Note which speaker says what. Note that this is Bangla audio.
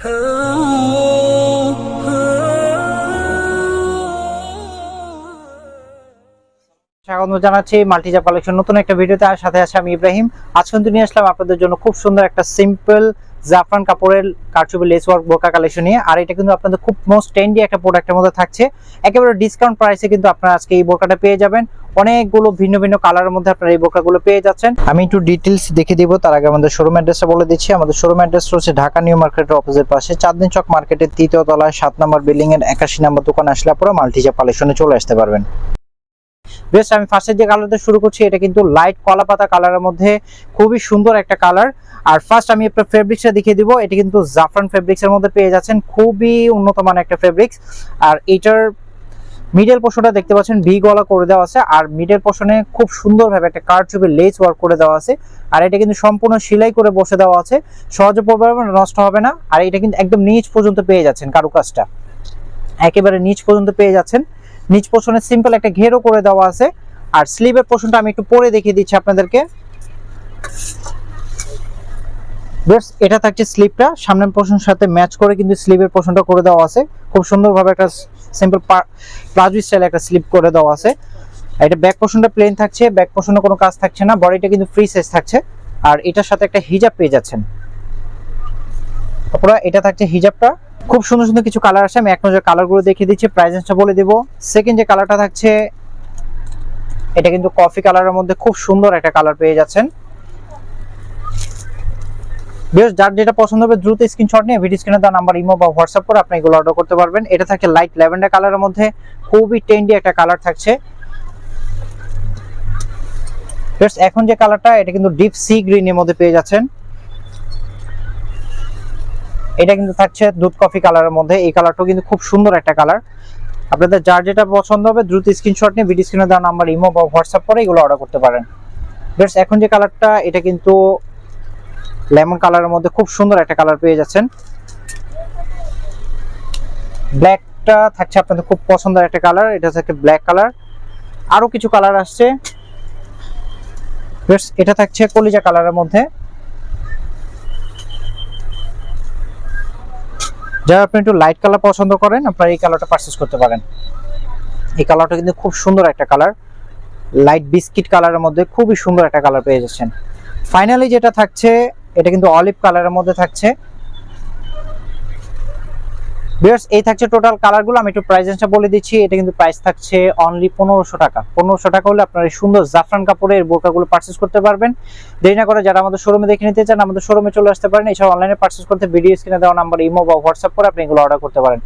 Speaker 1: স্বাগত জানাচ্ছি মাল্টিজা কালেকশন। নতুন একটা ভিডিওতে, আর সাথে আছে আমি ইব্রাহিম। আজকে নিয়ে আসলাম আপনাদের জন্য খুব সুন্দর একটা সিম্পল জাফরান কাপড়ের কারচুপি লেস ওয়ার্ক বোরকা কালেকশন নিয়ে। আর এটা কিন্তু আপনাদের খুব মোস্ট ট্রেন্ডি একটা প্রোডাক্টের মধ্যে থাকছে। একেবারে ডিসকাউন্ট প্রাইসে কিন্তু আপনারা আজকে এই বোরকাটা পেয়ে যাবেন। অনেকগুলো ভিন্ন ভিন্ন কালারের মধ্যে আপনারা এই বোরকাগুলো পেয়ে যাচ্ছেন। আমি একটু ডিটেলস দেখে দিব, তার আগে আমাদের শোরুম অ্যাড্রেসটা বলে দিচ্ছি। আমাদের শোরুম অ্যাড্রেস হচ্ছে ঢাকা নিউ মার্কেটের অপোজিট পাশে চাঁদনি চক মার্কেটের তৃতীয় তলায়, সাত নম্বর বিল্ডিং এর একাশি নম্বর দোকান আসলে আপনারা মাল্টিজা কালেকশনে চলে আসতে পারবেন। বেশ, আমি ফার্স্টের যে কালারটা শুরু করছি, এটা কিন্তু লাইট কলা পাতা কালারের মধ্যে খুবই সুন্দর একটা কালার আর ফার্স্ট আমি আপনার ফেব্রিক্সটা দেখিয়ে দিব, এটা কিন্তু জাফরান ফেব্রিক্স এর মধ্যে পেয়ে যাচ্ছেন, খুবই উন্নত মানের একটা ফেব্রিক্স আর এটার মিডল পোর্শনটা দেখতে পাচ্ছেন ভি গলা করে দেওয়া আছে, আর মিডল পোর্শনে খুব সুন্দরভাবে একটা কার চুপে লেস ওয়ার্ক করে দেওয়া আছে। আর এটা কিন্তু সম্পূর্ণ সেলাই করে বসে দেওয়া আছে, সহজে পড়বে নষ্ট হবে না। আর এটা কিন্তু একদম নিচ পর্যন্ত পেয়ে যাচ্ছেন কারুকাজটা। একেবারে নিচ পর্যন্ত পেয়ে যাচ্ছেন। নিচ পোর্শনে সিম্পল একটা ঘেরও করে দেওয়া আছে। আর স্লিভের পোর্শনটা আমি একটু পরে দেখিয়ে দিচ্ছি আপনাদেরকে। এটা থাকছে স্লিপটা সামনের পোর্শনের সাথে ম্যাচ করে কিন্তু স্লিভের পোর্শনটা করে দেওয়া আছে। খুব সুন্দরভাবে একটা সিম্পল প্লাজো স্টাইল একটা স্লিপ করে দেওয়া আছে। এটা ব্যাক পোর্শনটা প্লেন থাকছে ব্যাক পোর্শনে কোনো কাজ থাকছে না। বডিটা কিন্তু ফ্রি সাইজ থাকছে। আর এটার সাথে একটা হিজাব পেয়ে যাচ্ছেন। তারপরে এটা থাকছে হিজাবটা খুব সুন্দর সুন্দর কিছু কালার আছে আমি এক নজর কালারগুলো দেখিয়ে দিচ্ছি প্রাইসটা বলে দিব। সেকেন্ড যে কালারটা থাকছে, এটা কিন্তু কফি কালারের মধ্যে খুব সুন্দর একটা কালার পেয়ে যাচ্ছেন। বেশ যার যেটা পছন্দ হবে, দ্রুত স্ক্রিনশট নিয়ে ভিডিও স্ক্রিনে দেওয়া নাম্বার ইমো বা হোয়াটসঅ্যাপ করে আপনি এগুলো অর্ডার করতে পারবেন। এটা থাকে লাইট ল্যাভেন্ডার কালারের মধ্যে। খুবই টেন্ডি একটা কালার থাকছে। বেশ এখন যে কালারটা এটা কিন্তু ডিপ সি গ্রিনের মধ্যে পেয়ে যাচ্ছেন। এটা কিন্তু থাকছে দুধ কফি কালারের মধ্যে। এই কালারটাও কিন্তু খুব সুন্দর একটা কালার। আপনাদের যার যেটা পছন্দ হবে, দ্রুত স্ক্রিনশট নিয়ে ভিডিও স্ক্রিনে দেওয়া নাম্বার ইমো বা হোয়াটসঅ্যাপ করে এগুলো অর্ডার করতে পারেন। বেশ এখন যে কালারটা, এটা কিন্তু লেমন কালারের মধ্যে খুব সুন্দর একটা কালার পেয়ে যাচ্ছেন। ব্ল্যাকটা থাকছে আপনাদের খুব পছন্দের একটা কালার। এটা থাকে ব্ল্যাক কালার। আরও কিছু কালার আসছে। বেশ এটা থাকছে কলিজা কালারের মধ্যে। যারা আপনি একটু লাইট কালার পছন্দ করেন, আপনারা এই কালারটা পারচেস করতে পারেন। এই কালারটা কিন্তু খুব সুন্দর একটা কালার লাইট বিস্কিট কালারের মধ্যে খুবই সুন্দর একটা কালার পেয়ে যাচ্ছেন। ফাইনালি যেটা থাকছে, এটা কিন্তু অলিভ কালারের মধ্যে থাকছে। বিয়ার্স এই থাকছে টোটাল কালারগুলো আমি একটু প্রাইসটা বলে দিচ্ছি। এটা কিন্তু প্রাইস থাকছে অনলি পনেরোশো টাকা। পনেরোশো টাকা হলে আপনার এই সুন্দর জাফরান কাপড়ের বোরকাগুলো পার্চেস করতে পারবেন। দেরি না করে যারা আমাদের শোরুমে দেখে নিতে চান, আমাদের শোরুমে চলে আসতে পারেন। এছাড়া অনলাইনে পার্চেস করতে ভিডিও স্ক্রিনে দেওয়া নাম্বার ইমো বা হোয়াটসঅ্যাপ করে আপনি এগুলো অর্ডার করতে পারেন।